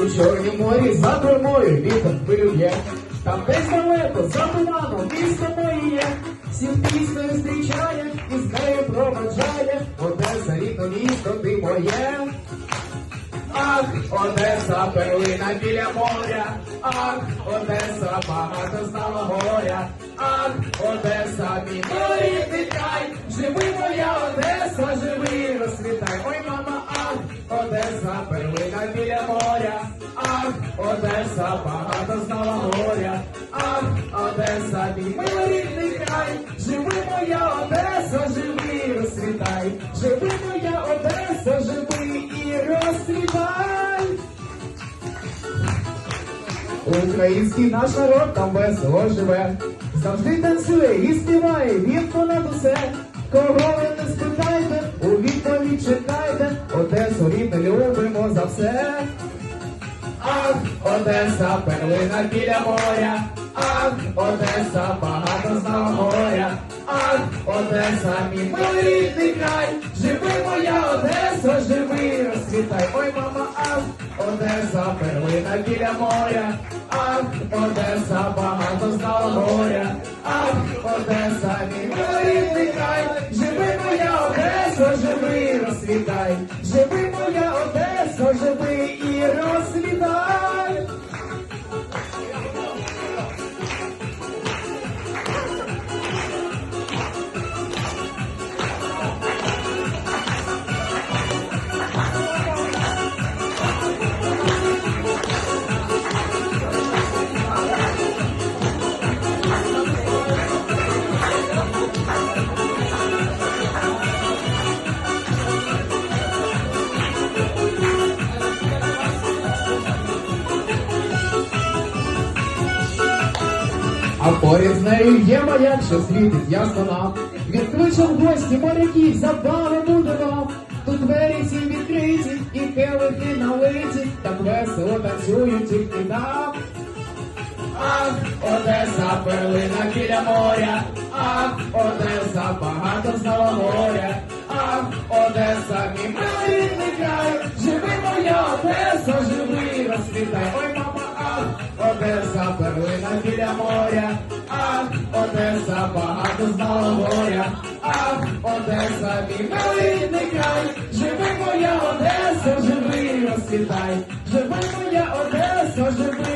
У чорнім морі за кормою вітер хвилює, там десь далеко за туманом місто моє, всім піснею зустрічає і з нею проведжає, Одеса рідно місто ти моє. Ах, Одеса, перлина біля моря, ах, Одеса, багато знала горя, ах, Одеса, мій рідний край, живи моя Одеса, живи, розквітай, ой, мама, ах, Одеса, перлина біля моря, Одеса, багато знала горя, ах, Одеса, мій рідний край, живи моя Одеса, живи, розквітай, живи моя Одеса, живи і розквітай. Український наш народ там весело живе, завжди танцює і співає, він понад усе. Кого ви не спитайте, у відповідь чекайте, Одесу рідну любимо за все. Одеса, перлина біля моря, ах, Одеса, багато знала горя, ах, Одеса, мій рідний край, живи моя Одеса, живи, розквітай, ой, мама, ах, Одеса, перлина біля моря, ах, Одеса, багато знала горя, ах, Одеса, мій рідний край, живи моя Одеса, живи, розквітай, живи моя Одеса, живи А поряд нею є маяк, що світить ясно нам. Відкличем гості моряків, забави буде. Тут двері всі відкриті, і келихи налиті, так весело танцюють тільки нам. Ах, Одеса, перлина біля моря, ах, Одеса, багато знала моря, ах, Одеса, мій рідний край, живи моя Одеса, живи, розквітай, перлина біля моря, ах, Одеса, багато знала горя, ах, Одеса, мій рідний край, живи моя Одеса, живи, розквітай, живи моя Одеса, живи.